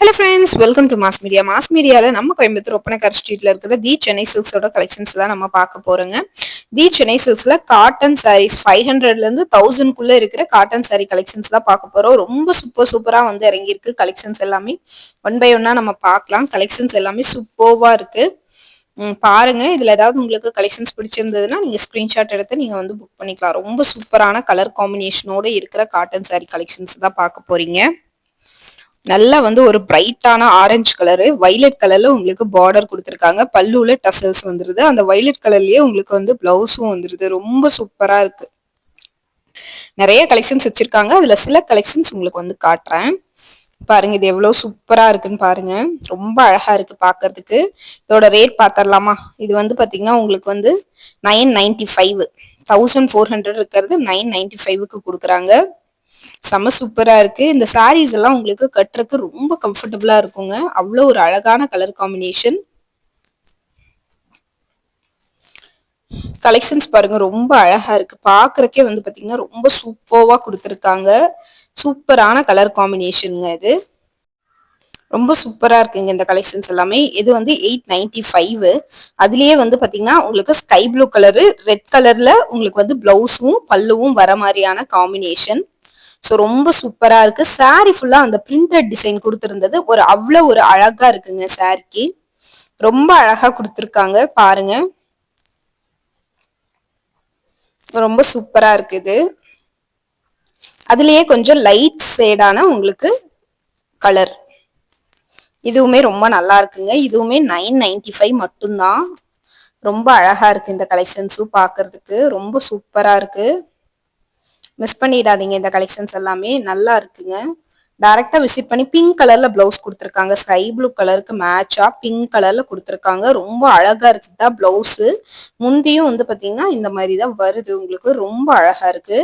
Hello friends welcome to mass media mass மீடியாவில் நம்ம கோயம்புத்தூர் ஒப்பனக்கார் ஸ்ட்ரீட்டில் இருக்கிற தி சென்னை சில்க்ஸோட கலெக்ஷன்ஸ் தான் நம்ம பார்க்க போறோங்க. தி சென்னை சில்க்ஸில் காட்டன் சாரீஸ் ஃபைவ் ஹண்ட்ரட்லேருந்து தௌசண்ட்குள்ளே இருக்கிற காட்டன் சாரீ கலெக்ஷன்ஸ் தான் பார்க்க போகிறோம் ரொம்ப சூப்பர் சூப்பராக வந்து இறங்கியிருக்கு கலெக்ஷன்ஸ் எல்லாமே. ஒன் பை ஒன்னாக நம்ம பார்க்கலாம். கலெக்ஷன்ஸ் எல்லாமே சூப்பர்வாக இருக்குது பாருங்க. இதில் ஏதாவது உங்களுக்கு கலெக்ஷன்ஸ் பிடிச்சிருந்ததுன்னா நீங்கள் ஸ்க்ரீன்ஷாட் எடுத்து நீங்கள் வந்து புக் பண்ணிக்கலாம். ரொம்ப சூப்பரான கலர் காம்பினேஷனோட இருக்கிற காட்டன் சாரீ கலெக்ஷன்ஸ் தான் பார்க்க போகிறீங்க நல்லா வந்து ஒரு பிரைட்டான ஆரஞ்சு கலரு வைலட் கலர்ல உங்களுக்கு பார்டர் கொடுத்துருக்காங்க. பல்லுல டசல்ஸ் வந்துருது. அந்த வைலட் கலர்லயே உங்களுக்கு வந்து பிளவுஸும் வந்துருது. ரொம்ப சூப்பரா இருக்கு. நிறைய கலெக்ஷன்ஸ் வச்சிருக்காங்க. அதுல சில கலெக்ஷன்ஸ் உங்களுக்கு வந்து காட்டுறேன். பாருங்க இது எவ்வளவு சூப்பரா இருக்குன்னு பாருங்க. ரொம்ப அழகா இருக்கு பாக்குறதுக்கு. இதோட ரேட் பாத்திரலாமா? இது வந்து பாத்தீங்கன்னா உங்களுக்கு வந்து nine ninety five thousand four hundred இருக்கிறது நைன் நைன்டி ஃபைவ்க்கு கொடுக்குறாங்க. செம்ம சூப்பராக இருக்கு. இந்த சாரீஸ் எல்லாம் உங்களுக்கு கட்டுறதுக்கு ரொம்ப கம்ஃபர்டபுளாக இருக்குங்க. அவ்வளோ ஒரு அழகான கலர் காம்பினேஷன் கலெக்ஷன்ஸ் பாருங்க ரொம்ப அழகா இருக்கு. பாக்குறக்கே வந்து பாத்தீங்கன்னா ரொம்ப சூப்பர்வா கொடுத்துருக்காங்க. சூப்பரான கலர் காம்பினேஷனுங்க இது. ரொம்ப சூப்பராக இருக்குங்க இந்த கலெக்ஷன்ஸ் எல்லாமே. இது வந்து எயிட் நைன்டி ஃபைவ் அதுலேயே வந்து பார்த்தீங்கன்னா உங்களுக்கு ஸ்கை ப்ளூ கலரு ரெட் கலரில் உங்களுக்கு வந்து ப்ளவுஸும் பல்லுவும் வர மாதிரியான காம்பினேஷன் ஸோ ரொம்ப சூப்பரா இருக்கு. சாரி ஃபுல்லா அந்த பிரிண்டட் டிசைன் கொடுத்துருந்தது. ஒரு அவ்வளோ ஒரு அழகா இருக்குங்க சாரிக்கு ரொம்ப அழகா கொடுத்துருக்காங்க. பாருங்க. ரொம்ப சூப்பரா இருக்குது அதுலயே கொஞ்சம் லைட் ஷேடான உங்களுக்கு கலர் இதுவுமே ரொம்ப நல்லா இருக்குங்க. இதுவுமே நைன் நைன்டி ஃபைவ் மட்டும்தான். ரொம்ப அழகா இருக்கு இந்த கலெக்ஷன்ஸும் பார்க்கறதுக்கு ரொம்ப சூப்பரா இருக்கு. மிஸ் பண்ணிடாதீங்க இந்த கலெக்ஷன்ஸ் எல்லாமே. நல்லா இருக்குங்க. டைரக்டா விசிட் பண்ணி பிங்க் கலர்ல பிளவுஸ் கொடுத்துருக்காங்க. ஸ்கை ப்ளூ கலருக்கு மேட்சா பிங்க் கலர்ல கொடுத்துருக்காங்க. ரொம்ப அழகா இருக்குதா பிளவுஸ் முந்தியும் வந்து பாத்தீங்கன்னா இந்த மாதிரி தான் வருது. உங்களுக்கு ரொம்ப அழகா இருக்கு.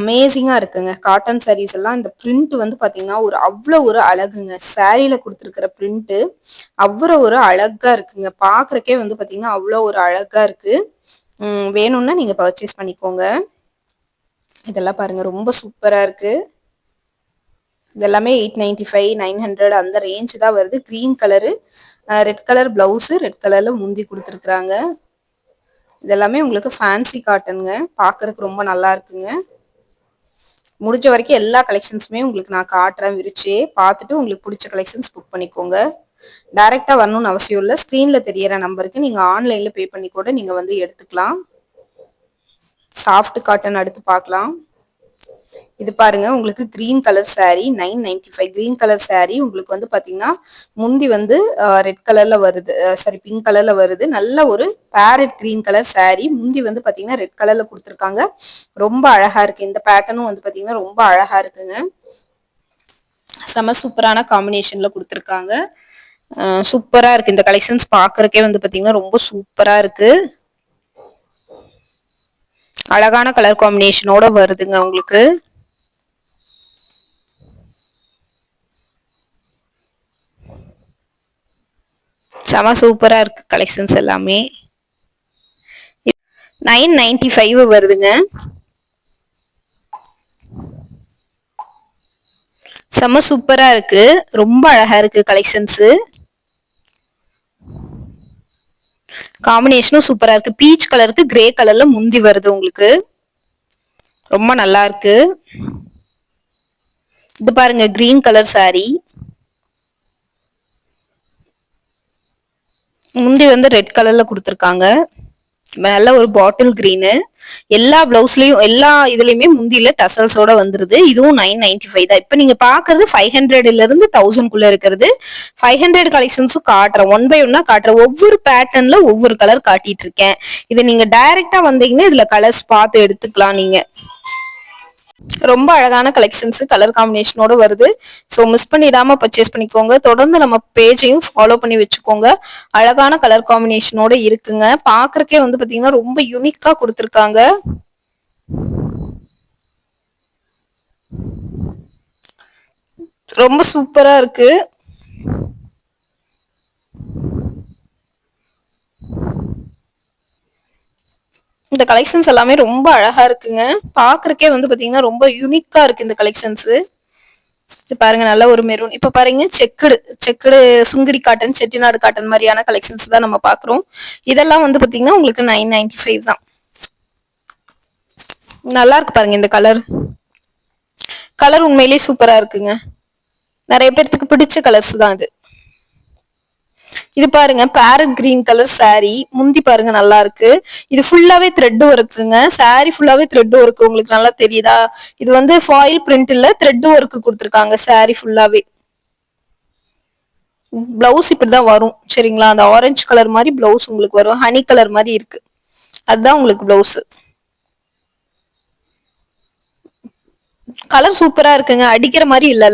அமேசிங்கா இருக்குங்க. காட்டன் சாரீஸ் எல்லாம் இந்த பிரிண்ட் வந்து பாத்தீங்கன்னா ஒரு அவ்வளோ ஒரு அழகுங்க. சாரியில கொடுத்துருக்கிற பிரிண்ட் அவ்வளோ ஒரு அழகா இருக்குங்க. பாக்குறக்கே வந்து பாத்தீங்கன்னா அவ்வளோ ஒரு அழகா இருக்கு. வேணும்னா நீங்க பர்ச்சேஸ் பண்ணிக்கோங்க. இதெல்லாம் பாருங்கள் ரொம்ப சூப்பராக இருக்குது இதெல்லாமே eight ninety five nine hundred அந்த ரேஞ்ச் தான் வருது. Green colour red colour blouse red கலரில் முந்தி கொடுத்துருக்குறாங்க. இதெல்லாமே உங்களுக்கு ஃபேன்சி காட்டனுங்க பார்க்குறதுக்கு ரொம்ப நல்லா இருக்குங்க. முடிஞ்ச வரைக்கும் எல்லா கலெக்ஷன்ஸுமே உங்களுக்கு நான் காட்டுறேன் விரிச்சு. பார்த்துட்டு உங்களுக்கு பிடிச்ச கலெக்ஷன்ஸ் புக் பண்ணிக்கோங்க. டைரெக்டாக வரணும்னு அவசியம் இல்லை. ஸ்க்ரீனில் தெரியற நம்பருக்கு நீங்கள் ஆன்லைனில் பே பண்ணி கூட நீங்கள் வந்து எடுத்துக்கலாம். சாஃப்ட் காட்டன் அடுத்து பார்க்கலாம். இது பாருங்க உங்களுக்கு green colour sari nine ninety five green colour sari உங்களுக்கு வந்து பாத்தீங்கன்னா முந்தி வந்து ரெட் கலர்ல வருது சாரி பிங்க் கலர்ல வருது. நல்ல ஒரு பேரட் கிரீன் கலர் சாரி முந்தி வந்து பாத்தீங்கன்னா ரெட் கலர்ல கொடுத்துருக்காங்க. ரொம்ப அழகா இருக்கு. இந்த பேட்டர்னும் வந்து பாத்தீங்கன்னா ரொம்ப அழகா இருக்குங்க. செம சூப்பரான காம்பினேஷன்ல கொடுத்துருக்காங்க. சூப்பரா இருக்கு. இந்த கலெக்ஷன்ஸ் பாக்குறக்கே வந்து பாத்தீங்கன்னா ரொம்ப சூப்பரா இருக்கு. அழகான கலர் காம்பினேஷனோட வருதுங்க உங்களுக்கு. செம சூப்பரா இருக்கு கலெக்ஷன்ஸ் எல்லாமே. நைன் நைன்டி ஃபைவ் வருதுங்க. செம சூப்பரா இருக்கு. ரொம்ப அழகா இருக்கு கலெக்ஷன்ஸ் காம்பினேஷனும் சூப்பரா இருக்கு. பீச் கலருக்கு கிரே கலர்ல முந்தி வருது உங்களுக்கு. ரொம்ப நல்லா இருக்கு. இது பாருங்க கிரீன் கலர் சாரி முந்தி வந்து ரெட் கலர்ல கொடுத்துருக்காங்க. நல்ல ஒரு பாட்டில் கிரீனு எல்லா பிளவுஸ்லயும் எல்லா இதுலயுமே முந்தியில டசல்ஸோட வந்துருது. இதுவும் நைன் நைன்டி ஃபைவ் தான். இப்ப நீங்க பாக்குறது ஃபைவ் ஹண்ட்ரட்ல இருந்து தௌசண்ட் குள்ள இருக்கிறது. ஃபைவ் ஹண்ட்ரட் கலெக்ஷன்ஸும் காட்டுறேன். ஒன் பை ஒன்னா காட்டுறேன். ஒவ்வொரு பேட்டர்ன்ல ஒவ்வொரு கலர் காட்டிட்டு இருக்கேன். இதை நீங்க டைரக்டா வந்தீங்கன்னா இதுல கலர்ஸ் பார்த்து எடுத்துக்கலாம் நீங்க. ரொம்ப அழகான கலெக்ஷன்ஸ் கலர் காம்பினேஷனோட வருது. ஸோ மிஸ் பண்ணிடாம பர்ச்சேஸ் பண்ணிக்கோங்க. தொடர்ந்து நம்ம பேஜையும் ஃபாலோ பண்ணி வச்சுக்கோங்க. அழகான கலர் காம்பினேஷனோட இருக்குங்க. பாக்குறக்கே வந்து பாத்தீங்கன்னா ரொம்ப யூனிக்கா கொடுத்துருக்காங்க. ரொம்ப சூப்பரா இருக்கு. இந்த கலெக்ஷன்ஸ் எல்லாமே ரொம்ப அழகா இருக்குங்க. பாக்குறக்கே வந்து பாத்தீங்கன்னா ரொம்ப யூனிக்கா இருக்கு இந்த கலெக்ஷன்ஸ் இது பாருங்க நல்ல ஒரு மெரூன் இப்ப பாருங்க checked checked Sungudi cotton Chettinad cotton மாதிரியான கலெக்ஷன்ஸ் தான் நம்ம பாக்குறோம். இதெல்லாம் வந்து பாத்தீங்கன்னா உங்களுக்கு நைன் நைன்டி ஃபைவ் தான். நல்லா இருக்கு பாருங்க இந்த கலர் கலர் உண்மையிலேயே சூப்பரா இருக்குங்க. நிறைய பேர்த்துக்கு பிடிச்ச கலர்ஸ் தான் இது. இது பாருங்க பேரட் கிரீன் கலர் சாரி முந்தி பாருங்க நல்லா இருக்கு. இது ஃபுல்லாவே த்ரெட் ஒர்க்குங்க சாரி ஃபுல்லாவே த்ரெட் ஒர்க்கு உங்களுக்கு நல்லா தெரியுதா? இது வந்து ஃபாயில் பிரிண்ட் இல்ல த்ரெட் ஒர்க் கொடுத்துருக்காங்க சாரி ஃபுல்லாவே பிளவுஸ் இப்படிதான் வரும் சரிங்களா? அந்த ஆரஞ்சு கலர் மாதிரி பிளவுஸ் உங்களுக்கு வரும். ஹனி கலர் மாதிரி இருக்கு. அதுதான் உங்களுக்கு பிளவுஸ் கலர் சூப்பரா இருக்குங்க. அடிக்கிற மாதிரி இல்ல.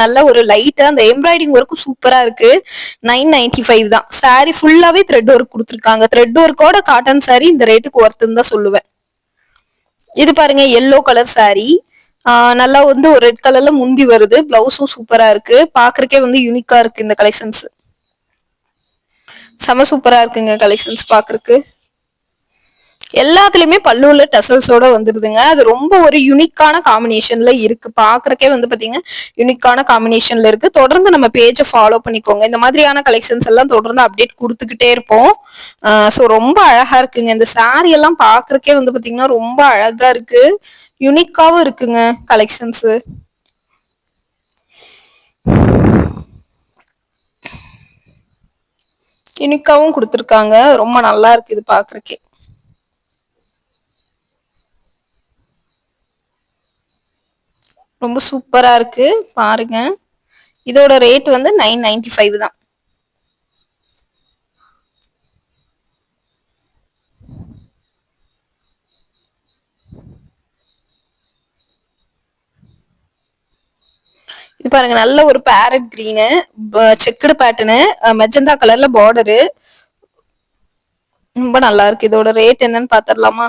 நல்ல ஒரு லைட்டா அந்த எம்ப்ராய்டிங் ஒர்க்கும் சூப்பரா இருக்கு. நைன் நைன்டி ஃபைவ் தான். சாரி ஃபுல்லாவே த்ரெட் ஒர்க் கொடுத்துருக்காங்க. த்ரெட் ஒர்க்கோட காட்டன் சாரி இந்த ரேட்டுக்கு ஒர்த்துன்னு தான் சொல்லுவேன். இது பாருங்க எல்லோ கலர் சாரி நல்லா வந்து ஒரு ரெட் கலர்ல முந்தி வருது. பிளவுஸும் சூப்பரா இருக்கு. பாக்குறக்கே வந்து யூனிக்கா இருக்கு இந்த கலெக்ஷன்ஸ் செம சூப்பரா இருக்குங்க கலெக்ஷன்ஸ் பாக்குறதுக்கு எல்லாத்துலயுமே பல்லுல டசல்ஸோட வந்துருதுங்க. அது ரொம்ப ஒரு யுனிக்கான காம்பினேஷன்ல இருக்கு. பாக்குறக்கே வந்து பாத்தீங்கன்னா யுனிக்கான காம்பினேஷன்ல இருக்கு. தொடர்ந்து நம்ம பேஜை ஃபாலோ பண்ணிக்கோங்க. இந்த மாதிரியான கலெக்ஷன்ஸ் எல்லாம் தொடர்ந்து அப்டேட் கொடுத்துக்கிட்டே இருப்போம். ஸோ ரொம்ப அழகா இருக்குங்க. இந்த சாரி எல்லாம் பாக்குறக்கே வந்து பாத்தீங்கன்னா ரொம்ப அழகா இருக்கு. யூனிக்காவும் இருக்குங்க கலெக்ஷன்ஸ் யுனிக்காவும் கொடுத்துருக்காங்க. ரொம்ப நல்லா இருக்கு இது பாக்குறக்கே. ரொம்ப சூப்பரா இருக்கு. பாருங்க. இதோட ரேட் வந்து நைன் நைன்டி ஃபைவ் தான். இது பாருங்க நல்ல ஒரு parrot green checked pattern magenta கலர்ல பார்டரு ரொம்ப நல்லா இருக்கு. இதோட ரேட் என்னன்னு பாத்திரலாமா?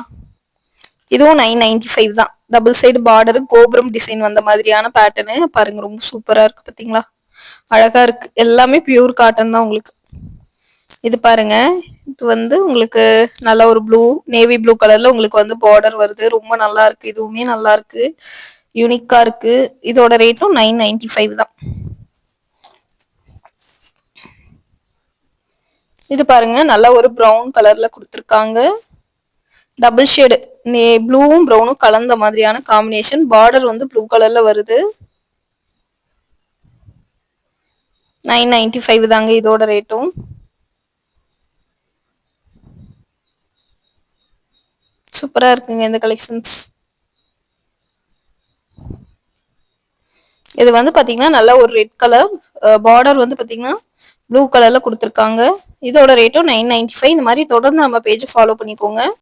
இதுவும் நைன் நைன்டி ஃபைவ் தான். டபுள் சைடு பார்டர் கோபுரம் டிசைன் வந்த மாதிரியான பேட்டர்னு பாருங்க ரொம்ப சூப்பரா இருக்கு பாத்தீங்களா? அழகா இருக்கு. எல்லாமே பியூர் காட்டன் தான் உங்களுக்கு. இது பாருங்க. இது வந்து உங்களுக்கு நல்ல ஒரு ப்ளூ நேவி ப்ளூ கலர்ல உங்களுக்கு வந்து பார்டர் வருது. ரொம்ப நல்லா இருக்கு. இதுவுமே நல்லா இருக்கு. யூனிக்கா இருக்கு. இதோட ரேட்டும் நைன் நைன்டி ஃபைவ் தான். இது பாருங்க. நல்ல ஒரு ப்ரௌன் கலர்ல கொடுத்துருக்காங்க. டபுள் ஷேடு ப்ளூவும் ப்ரௌனும் கலந்த மாதிரியான காம்பினேஷன் பார்டர் வந்து ப்ளூ கலர்ல வருது. நைன் நைன்டி ஃபைவ் தாங்க இதோட ரேட்டும் சூப்பரா இருக்குங்க இந்த கலெக்ஷன்ஸ் இது வந்து பாத்தீங்கன்னா நல்ல ஒரு ரெட் கலர் பார்டர் வந்து பாத்தீங்கன்னா ப்ளூ கலர்ல கொடுத்துருக்காங்க. இதோட ரேட்டும் நைன் நைன்டி ஃபைவ் இந்த மாதிரி தொடர்ந்து நம்ம பேஜ் ஃபாலோ பண்ணிக்கோங்க.